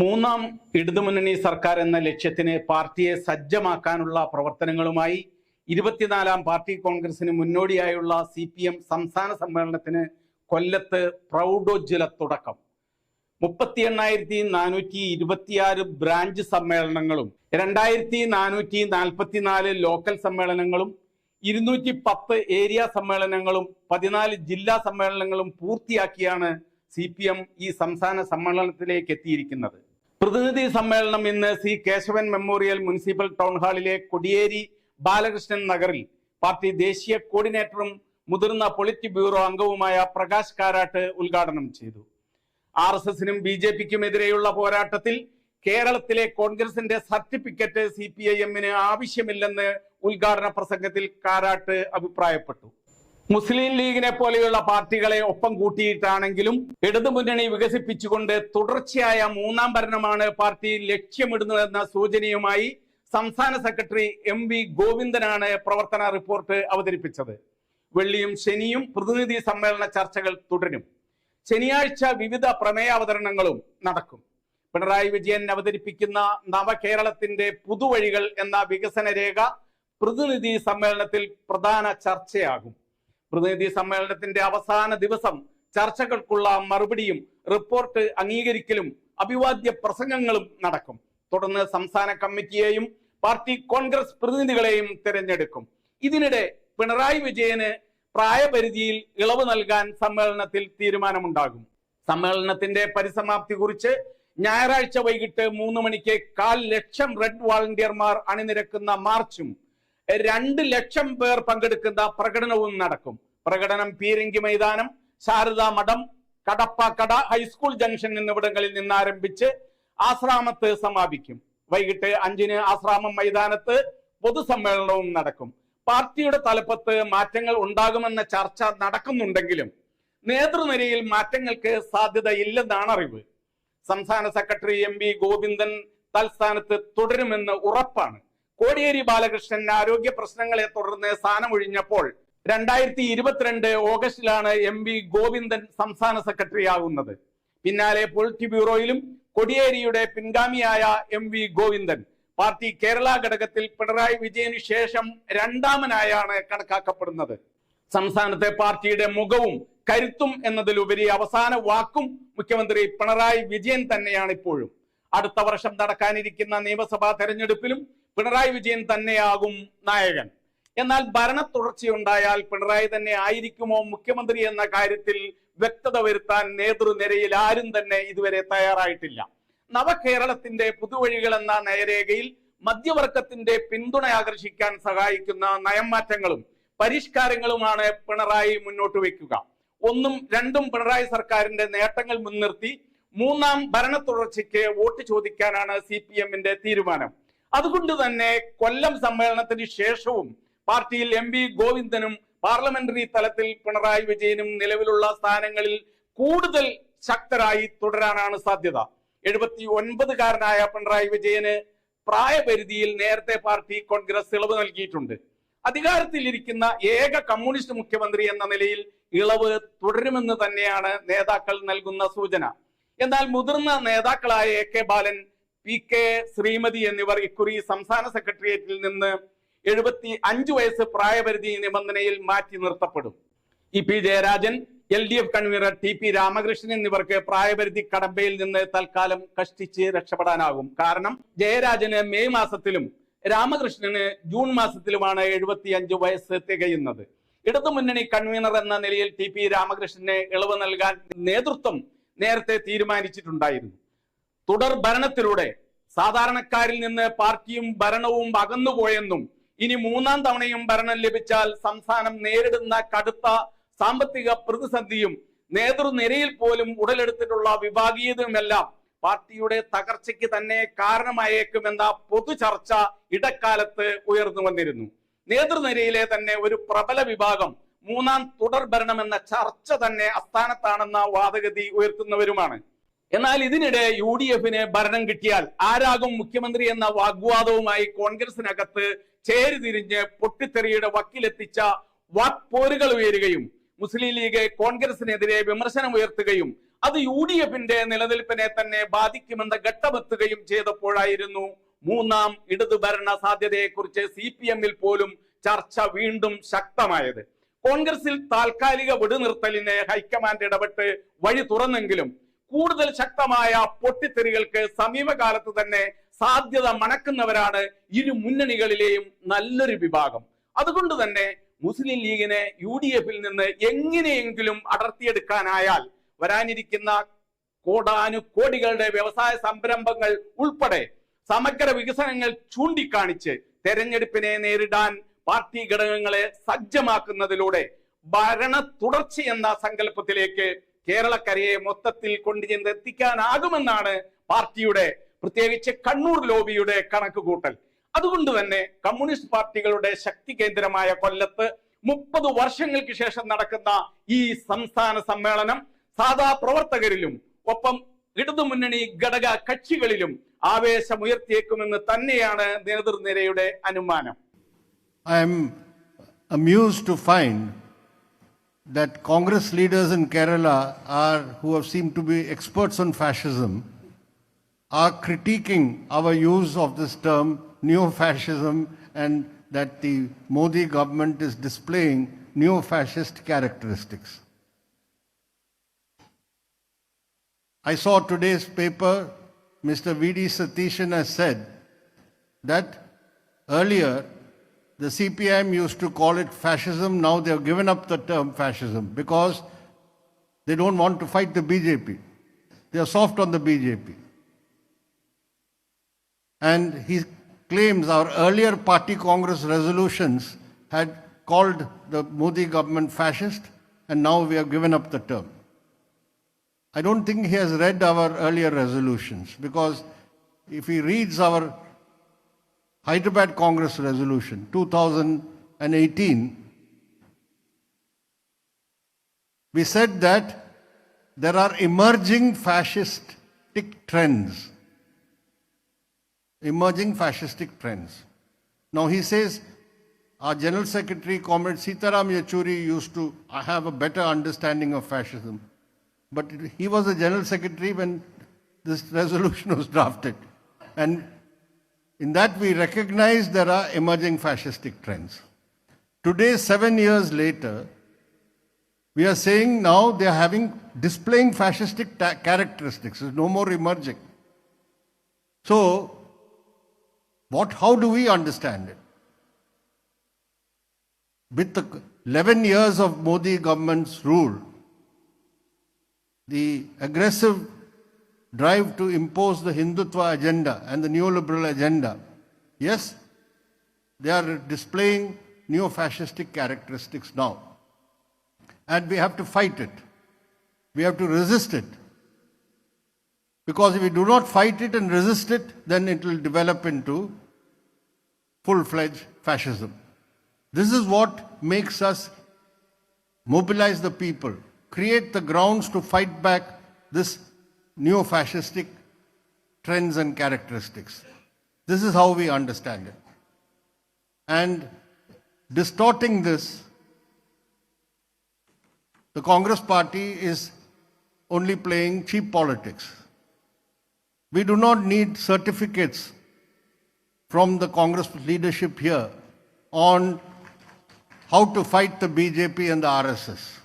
മൂന്നാം ഇടതുമുന്നണി സർക്കാർ എന്ന ലക്ഷ്യത്തിന് പാർട്ടിയെ സജ്ജമാക്കാനുള്ള പ്രവർത്തനങ്ങളുമായി ഇരുപത്തിനാലാം പാർട്ടി കോൺഗ്രസിന് മുന്നോടിയായുള്ള സി പി എം സംസ്ഥാന സമ്മേളനത്തിന് കൊല്ലത്ത് പ്രൗഢോജ്വല തുടക്കം. മുപ്പത്തി എണ്ണായിരത്തി നാനൂറ്റി ഇരുപത്തിയാറ് ബ്രാഞ്ച് സമ്മേളനങ്ങളും രണ്ടായിരത്തി നാനൂറ്റി നാൽപ്പത്തിനാല് ലോക്കൽ സമ്മേളനങ്ങളും ഇരുന്നൂറ്റി പത്ത് ഏരിയ സമ്മേളനങ്ങളും പതിനാല് ജില്ലാ സമ്മേളനങ്ങളും പൂർത്തിയാക്കിയാണ് സി ഈ സംസ്ഥാന സമ്മേളനത്തിലേക്ക് എത്തിയിരിക്കുന്നത്. പ്രതിനിധി സമ്മേളനം ഇന്ന് C Kesavan memorial municipal town ഹാളിലെ Kodiyeri Balakrishnan നഗറിൽ പാർട്ടി ദേശീയ കോർഡിനേറ്ററും മുതിർന്ന പൊളിറ്റ് ബ്യൂറോ അംഗവുമായ പ്രകാശ് കാരാട്ട് ഉദ്ഘാടനം ചെയ്തു. ആർ എസ് എസിനും ബി ജെ പിക്കും എതിരെയുള്ള പോരാട്ടത്തിൽ കേരളത്തിലെ കോൺഗ്രസിന്റെ സർട്ടിഫിക്കറ്റ് സി പി ഐ എമ്മിന് ആവശ്യമില്ലെന്ന് ഉദ്ഘാടന പ്രസംഗത്തിൽ കാരാട്ട് അഭിപ്രായപ്പെട്ടു. മുസ്ലിം ലീഗിനെ പോലെയുള്ള പാർട്ടികളെ ഒപ്പം കൂട്ടിയിട്ടാണെങ്കിലും ഇടതുമുന്നണി വികസിപ്പിച്ചുകൊണ്ട് തുടർച്ചയായ മൂന്നാം ഭരണമാണ് പാർട്ടി ലക്ഷ്യമിടുന്നതെന്ന സൂചനയുമായി സംസ്ഥാന സെക്രട്ടറി എം വി ഗോവിന്ദനാണ് പ്രവർത്തന റിപ്പോർട്ട് അവതരിപ്പിച്ചത്. വെള്ളിയും ശനിയും പ്രതിനിധി സമ്മേളന ചർച്ചകൾ തുടരും. ശനിയാഴ്ച വിവിധ പ്രമേയ അവതരണങ്ങളും നടക്കും. പിണറായി വിജയൻ അവതരിപ്പിക്കുന്ന നവകേരളത്തിന്റെ പുതുവഴികൾ എന്ന വികസന രേഖ പ്രതിനിധി സമ്മേളനത്തിൽ പ്രധാന ചർച്ചയാകും. പ്രതിനിധി സമ്മേളനത്തിന്റെ അവസാന ദിവസം ചർച്ചകൾക്കുള്ള മറുപടിയും റിപ്പോർട്ട് അംഗീകരിക്കലും അഭിവാദ്യ പ്രസംഗങ്ങളും നടക്കും. തുടർന്ന് സംസ്ഥാന കമ്മിറ്റിയെയും പാർട്ടി കോൺഗ്രസ് പ്രതിനിധികളെയും തിരഞ്ഞെടുക്കും. ഇതിനിടെ പിണറായി വിജയന് പ്രായപരിധിയിൽ ഇളവ് നൽകാൻ സമ്മേളനത്തിൽ തീരുമാനമുണ്ടാകും. സമ്മേളനത്തിന്റെ പരിസമാപ്തി കുറിച്ച് ഞായറാഴ്ച വൈകിട്ട് മൂന്ന് മണിക്ക് കാൽ ലക്ഷം റെഡ് വാളണ്ടിയർമാർ അണിനിരക്കുന്ന മാർച്ചും രണ്ട് ലക്ഷം പേർ പങ്കെടുക്കുന്ന പ്രകടനവും നടക്കും. പ്രകടനം പീരങ്കി മൈതാനം ശാരദാ മഠം കടപ്പാക്കട ഹൈസ്കൂൾ ജംഗ്ഷൻ എന്നിവിടങ്ങളിൽ നിന്ന് ആരംഭിച്ച് ആശ്രാമത്ത് സമാപിക്കും. വൈകിട്ട് അഞ്ചിന് ആശ്രാമം മൈതാനത്ത് പൊതുസമ്മേളനവും നടക്കും. പാർട്ടിയുടെ തലപ്പത്ത് മാറ്റങ്ങൾ ഉണ്ടാകുമെന്ന ചർച്ച നടക്കുന്നുണ്ടെങ്കിലും നേതൃനിരയിൽ മാറ്റങ്ങൾക്ക് സാധ്യത ഇല്ലെന്നാണ് അറിവ് സംസ്ഥാന സെക്രട്ടറി എം വി ഗോവിന്ദൻ തൽസ്ഥാനത്ത് തുടരുമെന്ന് ഉറപ്പാണ്. കോടിയേരി ബാലകൃഷ്ണൻ ആരോഗ്യ പ്രശ്നങ്ങളെ തുടർന്ന് സ്ഥാനമൊഴിഞ്ഞപ്പോൾ രണ്ടായിരത്തി ഇരുപത്തിരണ്ട് ഓഗസ്റ്റിലാണ് എം വി ഗോവിന്ദൻ സംസ്ഥാന സെക്രട്ടറി ആകുന്നത് പിന്നാലെ പൊളിറ്റ് ബ്യൂറോയിലും കൊടിയേരിയുടെ പിൻഗാമിയായ M V Govindan. Party Kerala ഘടകത്തിൽ പിണറായി വിജയന് ശേഷം രണ്ടാമനായാണ് കണക്കാക്കപ്പെടുന്നത്. സംസ്ഥാനത്തെ പാർട്ടിയുടെ മുഖവും കരുത്തും എന്നതിലുപരി അവസാന വാക്കും മുഖ്യമന്ത്രി പിണറായി വിജയൻ തന്നെയാണ് ഇപ്പോഴും. അടുത്ത വർഷം നടക്കാനിരിക്കുന്ന നിയമസഭാ തെരഞ്ഞെടുപ്പിലും പിണറായി വിജയൻ തന്നെയാകും നായകൻ. എന്നാൽ ഭരണ തുടർച്ചയുണ്ടായാൽ പിണറായി തന്നെ ആയിരിക്കുമോ മുഖ്യമന്ത്രി എന്ന കാര്യത്തിൽ വ്യക്തത വരുത്താൻ നേതൃനിരയിൽ ആരും തന്നെ ഇതുവരെ തയ്യാറായിട്ടില്ല. നവകേരളത്തിന്റെ പുതുവഴികൾ എന്ന നയരേഖയിൽ മധ്യവർഗത്തിന്റെ പിന്തുണ ആകർഷിക്കാൻ സഹായിക്കുന്ന നയംമാറ്റങ്ങളും പരിഷ്കാരങ്ങളുമാണ് പിണറായി മുന്നോട്ട് വെക്കുക ഒന്നും രണ്ടും പിണറായി സർക്കാരിന്റെ നേട്ടങ്ങൾ മുൻനിർത്തി മൂന്നാം ഭരണ തുടർച്ചയ്ക്ക് വോട്ട് ചോദിക്കാനാണ് സി തീരുമാനം. അതുകൊണ്ട് തന്നെ കൊല്ലം സമ്മേളനത്തിന് ശേഷവും പാർട്ടിയിൽ എം വി ഗോവിന്ദനും പാർലമെന്ററി തലത്തിൽ പിണറായി വിജയനും നിലവിലുള്ള സ്ഥാനങ്ങളിൽ കൂടുതൽ ശക്തരായി തുടരാനാണ് സാധ്യത. എഴുപത്തി ഒൻപതുകാരനായ പിണറായി വിജയന് പ്രായപരിധിയിൽ നേരത്തെ പാർട്ടി കോൺഗ്രസ് ഇളവ് നൽകിയിട്ടുണ്ട്. അധികാരത്തിലിരിക്കുന്ന ഏക കമ്മ്യൂണിസ്റ്റ് മുഖ്യമന്ത്രി എന്ന നിലയിൽ ഇളവ് തുടരുമെന്ന് തന്നെയാണ് നേതാക്കൾ നൽകുന്ന സൂചന. എന്നാൽ മുതിർന്ന നേതാക്കളായ A K Balan P K Sreemathi എന്നിവർ ഇക്കുറി സംസ്ഥാന സെക്രട്ടേറിയറ്റിൽ നിന്ന് എഴുപത്തി അഞ്ചു വയസ്സ് പ്രായപരിധി നിബന്ധനയിൽ മാറ്റി നിർത്തപ്പെടും. E P Jayarajan L D F convener T P Ramakrishnan എന്നിവർക്ക് പ്രായപരിധി കടമ്പയിൽ നിന്ന് തൽക്കാലം കഷ്ടിച്ച് രക്ഷപ്പെടാനാകും. കാരണം ജയരാജന് മെയ് മാസത്തിലും രാമകൃഷ്ണന് ജൂൺ മാസത്തിലുമാണ് എഴുപത്തി അഞ്ച് വയസ്സ് തികയുന്നത്. ഇടതുമുന്നണി കൺവീനർ എന്ന നിലയിൽ ടി പി രാമകൃഷ്ണന് ഇളവ് നൽകാൻ നേതൃത്വം നേരത്തെ തീരുമാനിച്ചിട്ടുണ്ടായിരുന്നു. തുടർ ഭരണത്തിലൂടെ സാധാരണക്കാരിൽ നിന്ന് പാർട്ടിയും ഭരണവും അകന്നുപോയെന്നും ഇനി മൂന്നാം തവണയും ഭരണം ലഭിച്ചാൽ സംസ്ഥാനം നേരിടുന്ന കടുത്ത സാമ്പത്തിക പ്രതിസന്ധിയും നേതൃനിരയിൽ പോലും ഉടലെടുത്തിട്ടുള്ള വിഭാഗീയതയുമെല്ലാം പാർട്ടിയുടെ തകർച്ചയ്ക്ക് തന്നെ കാരണമായേക്കുമെന്ന പൊതു ചർച്ച ഇടക്കാലത്ത് ഉയർന്നു വന്നിരുന്നു. നേതൃനിരയിലെ തന്നെ ഒരു പ്രബല വിഭാഗം മൂന്നാം തുടർ ഭരണമെന്ന ചർച്ച തന്നെ അസ്ഥാനത്താണെന്ന വാദഗതി ഉയർത്തുന്നവരുമാണ്. എന്നാൽ ഇതിനിടെ യു ഡി എഫിന് ഭരണം കിട്ടിയാൽ ആരാകും മുഖ്യമന്ത്രി എന്ന വാഗ്വാദവുമായി കോൺഗ്രസിനകത്ത് ചേരിതിരിഞ്ഞ് പൊട്ടിത്തെറിയുടെ വക്കിലെത്തിച്ച വാക്പോരുകൾ ഉയരുകയും മുസ്ലിം ലീഗ് കോൺഗ്രസിനെതിരെ വിമർശനം ഉയർത്തുകയും അത് യു ഡി എഫിന്റെ നിലനിൽപ്പിനെ തന്നെ ബാധിക്കുമെന്ന ഘട്ടമെത്തുകയും ചെയ്തപ്പോഴായിരുന്നു മൂന്നാം ഇടതു ഭരണ സാധ്യതയെക്കുറിച്ച് സി പി എമ്മിൽ പോലും ചർച്ച വീണ്ടും ശക്തമായത്. കോൺഗ്രസിൽ താൽക്കാലിക വെടിനിർത്തലിന് ഹൈക്കമാൻഡ് ഇടപെട്ട് വഴി തുറന്നെങ്കിലും കൂടുതൽ ശക്തമായ പൊട്ടിത്തെറികൾക്ക് സമീപകാലത്ത് തന്നെ സാധ്യത മണക്കുന്നവരാണ് ഇരു മുന്നണികളിലെയും നല്ലൊരു വിഭാഗം. അതുകൊണ്ട് തന്നെ മുസ്ലിം ലീഗിനെ യു ഡി എഫിൽ നിന്ന് എങ്ങനെയെങ്കിലും അടർത്തിയെടുക്കാനായാൽ വരാനിരിക്കുന്ന കോടാനുകോടികളുടെ വ്യവസായ സംരംഭങ്ങൾ ഉൾപ്പെടെ സമഗ്ര വികസനങ്ങൾ ചൂണ്ടിക്കാണിച്ച് തെരഞ്ഞെടുപ്പിനെ നേരിടാൻ പാർട്ടി ഘടകങ്ങളെ സജ്ജമാക്കുന്നതിലൂടെ ഭരണ തുടർച്ചയെന്ന സങ്കല്പത്തിലേക്ക് കേരളക്കരയെ മൊത്തത്തിൽ കൊണ്ടുചെന്ന് എത്തിക്കാനാകുമെന്നാണ് പാർട്ടിയുടെ പ്രത്യേകിച്ച് കണ്ണൂർ ലോബിയുടെ കണക്കുകൂട്ടൽ. അതുകൊണ്ട് തന്നെ കമ്മ്യൂണിസ്റ്റ് പാർട്ടികളുടെ ശക്തി കേന്ദ്രമായ കൊല്ലത്ത് മുപ്പത് വർഷങ്ങൾക്ക് ശേഷം നടക്കുന്ന ഈ സംസ്ഥാന സമ്മേളനം സാധാ പ്രവർത്തകരിലും ഒപ്പം ഇടതുമുന്നണി ഘടക കക്ഷികളിലും ആവേശമുയർത്തിയേക്കുമെന്ന് തന്നെയാണ് നേതൃനിരയുടെ അനുമാനം. I am amused to find that Congress leaders in Kerala are, who have seemed to be experts on fascism, are critiquing our use of this term neo-fascism and that the Modi government is displaying neo-fascist characteristics. I saw today's paper, Mr. V.D. Satishan has said that earlier the CPM used to call it fascism, now they have given up the term fascism because they don't want to fight the BJP. They are soft on the BJP. And he claims our earlier party Congress resolutions had called the Modi government fascist, and now we have given up the term. I don't think he has read our earlier resolutions because if he reads our Hyderabad Congress resolution 2018, we said that there are emerging fascistic trends. Emerging fascistic trends. Now he says our General Secretary, Comrade Sitaram Yechuri, used to have a better understanding of fascism. But he was the General Secretary when this resolution was drafted. And in that, we recognize there are emerging fascistic trends. Today, seven years later, we are saying now they are having displaying fascistic characteristics. There's no more emerging. So, what? How do we understand it? With the 11 years of Modi government's rule, the aggressive drive to impose the Hindutva agenda and the neoliberal agenda, yes, they are displaying neo fascistic characteristics now. And we have to fight it. We have to resist it. Because if we do not fight it and resist it, then it will develop into full fledged fascism. This is what makes us mobilize the people, create the grounds to fight back this neo fascistic trends and characteristics. This is how we understand it. And distorting this, the Congress party is only playing cheap politics. We do not need certificates from the Congress leadership here on how to fight the BJP and the RSS.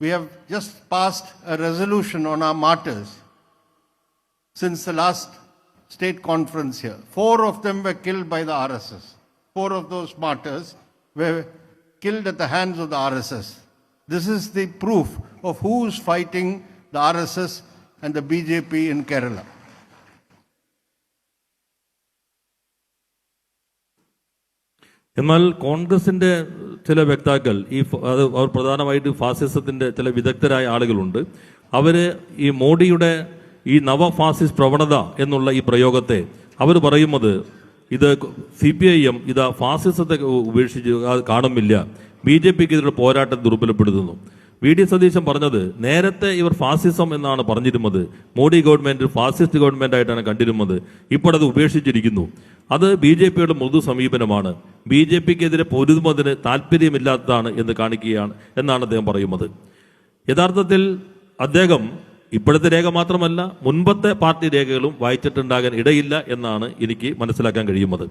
We have just passed a resolution on our martyrs since the last state conference here. Four of them were killed by the RSS. Four of those martyrs were killed at the hands of the RSS. This is the proof of who's fighting the RSS and the BJP in Kerala. എന്നാൽ കോൺഗ്രസിന്റെ ചില വ്യക്താക്കൾ ഈ അത് അവർ പ്രധാനമായിട്ട് ഫാസിസത്തിന്റെ ചില വിദഗ്ധരായ ആളുകളുണ്ട്. അവർ ഈ മോഡിയുടെ ഈ നവ ഫാസിസ്റ്റ് പ്രവണത എന്നുള്ള ഈ പ്രയോഗത്തെ അവർ പറയുന്നത് ഇത് സി പി ഐ എം ഇത് ഫാസിസത്തെ ഉപേക്ഷിച്ച് കാണുന്നില്ല. ബി ജെ പിക്ക് ഇതിലുള്ള പോരാട്ടം ദുർബലപ്പെടുത്തുന്നു. വി ഡി സതീശൻ പറഞ്ഞത് നേരത്തെ ഇവർ ഫാസിസം എന്നാണ് പറഞ്ഞിരുന്നത്. മോഡി ഗവൺമെന്റ് ഫാസിസ്റ്റ് ഗവൺമെന്റ് ആയിട്ടാണ് കണ്ടിരുന്നത്. ഇപ്പോൾ അത് ഉപേക്ഷിച്ചിരിക്കുന്നു. അത് ബി ജെ പിയുടെ മൃദു സമീപനമാണ്. ബി ജെ പിക്കെതിരെ പൊരുതുന്നതിന് താല്പര്യമില്ലാത്തതാണ് എന്ന് കാണിക്കുകയാണ് എന്നാണ് അദ്ദേഹം പറയുന്നത്. യഥാർത്ഥത്തിൽ അദ്ദേഹം ഇപ്പോഴത്തെ രേഖ മാത്രമല്ല മുൻപത്തെ പാർട്ടി രേഖകളും വായിച്ചിട്ടുണ്ടാകാൻ ഇടയില്ല എന്നാണ് എനിക്ക് മനസ്സിലാക്കാൻ കഴിയുന്നത്.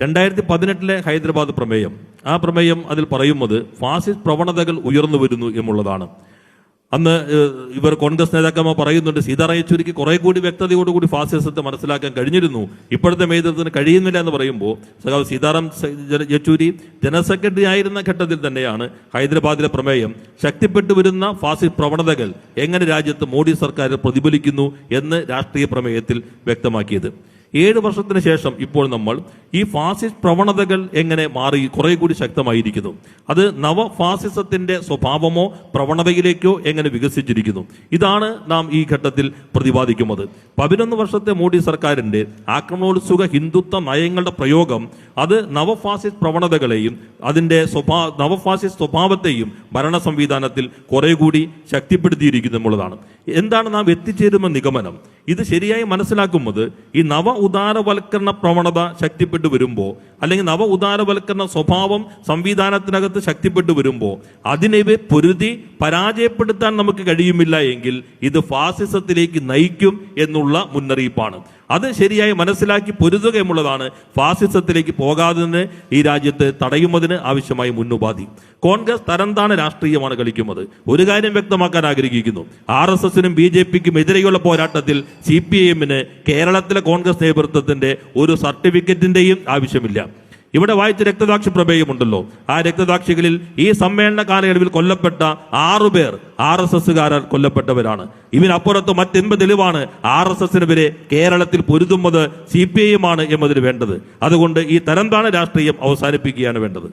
രണ്ടായിരത്തി പതിനെട്ടിലെ ഹൈദരാബാദ് പ്രമേയം. ആ പ്രമേയം അതിൽ പറയുന്നത് ഫാസിസ്റ്റ് പ്രവണതകൾ ഉയർന്നു വരുന്നു എന്നുള്ളതാണ്. അന്ന് ഇവർ കോൺഗ്രസ് നേതാക്കന്മാർ പറയുന്നുണ്ട് സീതാറാം യെച്ചൂരിക്ക് കുറെ കൂടി വ്യക്തതയോടുകൂടി ഫാസിസത്തെ മനസ്സിലാക്കാൻ കഴിഞ്ഞിരുന്നു. ഇപ്പോഴത്തെ നേതൃത്വത്തിന് കഴിയുന്നില്ല എന്ന് പറയുമ്പോൾ സഖാവ് സീതാറാം യെച്ചൂരി ജനറൽ സെക്രട്ടറി ആയിരുന്ന ഘട്ടത്തിൽ തന്നെയാണ് ഹൈദരാബാദിലെ പ്രമേയം. ശക്തിപ്പെട്ടു വരുന്ന ഫാസിസ്റ്റ് പ്രവണതകൾ എങ്ങനെ രാജ്യത്ത് മോഡി സർക്കാർ പ്രതിഫലിക്കുന്നു എന്ന് രാഷ്ട്രീയ പ്രമേയത്തിൽ വ്യക്തമാക്കിയത്. ഏഴ് വർഷത്തിന് ശേഷം ഇപ്പോൾ നമ്മൾ ഈ ഫാസിസ്റ്റ് പ്രവണതകൾ എങ്ങനെ മാറി കുറെ കൂടി ശക്തമായിരിക്കുന്നു? അത് നവ ഫാസിസത്തിന്റെ സ്വഭാവമോ പ്രവണതയിലേക്കോ എങ്ങനെ വികസിച്ചിരിക്കുന്നു? ഇതാണ് നാം ഈ ഘട്ടത്തിൽ പ്രതിപാദിക്കുന്നത്. പതിനൊന്ന് വർഷത്തെ മോഡി സർക്കാരിന്റെ ആക്രമണോത്സുക ഹിന്ദുത്വ നയങ്ങളുടെ പ്രയോഗം അത് നവ ഫാസിസ്റ്റ് പ്രവണതകളെയും അതിന്റെ സ്വഭാ നവഫാസിസ്റ്റ് സ്വഭാവത്തെയും ഭരണ സംവിധാനത്തിൽ കുറെ കൂടി ശക്തിപ്പെടുത്തിയിരിക്കുന്നു എന്നുള്ളതാണ്. എന്താണ് നാം എത്തിച്ചേരുന്ന നിഗമനം? ഇത് ശരിയായി മനസ്സിലാക്കുന്നത് ഈ നവ ഉദാരവൽക്കരണ പ്രവണത ശക്തിപ്പെട്ടു വരുമ്പോൾ അല്ലെങ്കിൽ നവ ഉദാരവൽക്കരണ സ്വഭാവം സംവിധാനത്തിനകത്ത് ശക്തിപ്പെട്ടു വരുമ്പോൾ അതിനെ പൊരുതി പരാജയപ്പെടുത്താൻ നമുക്ക് കഴിയുമില്ല എങ്കിൽ ഇത് ഫാസിസത്തിലേക്ക് നയിക്കും എന്നുള്ള മുന്നറിയിപ്പാണ്. അത് ശരിയായി മനസ്സിലാക്കി പൊരുതുക എന്നുള്ളതാണ് ഫാസിസത്തിലേക്ക് പോകാതെ ഈ രാജ്യത്ത് തടയുന്നതിന് ആവശ്യമായ മുന്നുപാധി. കോൺഗ്രസ് തരംതാണ് രാഷ്ട്രീയമാണ് കളിക്കുന്നത്. ഒരു കാര്യം വ്യക്തമാക്കാൻ ആഗ്രഹിക്കുന്നു. ആർ എസ് എസിനും ബി ജെ പിക്കും എതിരെയുള്ള പോരാട്ടത്തിൽ സി പി ഐ എമ്മിന് കേരളത്തിലെ കോൺഗ്രസ് നേതൃത്വത്തിന്റെ ഒരു സർട്ടിഫിക്കറ്റിന്റെയും ആവശ്യമില്ല. ഇവിടെ വായിച്ച രക്തസാക്ഷി പ്രമേയമുണ്ടല്ലോ. ആ രക്തദാക്ഷികളിൽ ഈ സമ്മേളന കാലയളവിൽ കൊല്ലപ്പെട്ട ആറുപേർ ആർ എസ് എസ്സുകാരാൽ കൊല്ലപ്പെട്ടവരാണ്. ഇതിനപ്പുറത്ത് മറ്റെന്ത് തെളിവാണ് ആർ എസ് എസിന് വരെ കേരളത്തിൽ പൊരുതുന്നത് സി പി ഐ ആണ് എന്നതിന് വേണ്ടത്. അതുകൊണ്ട് ഈ തരംതാണ് രാഷ്ട്രീയം അവസാനിപ്പിക്കുകയാണ് വേണ്ടത്.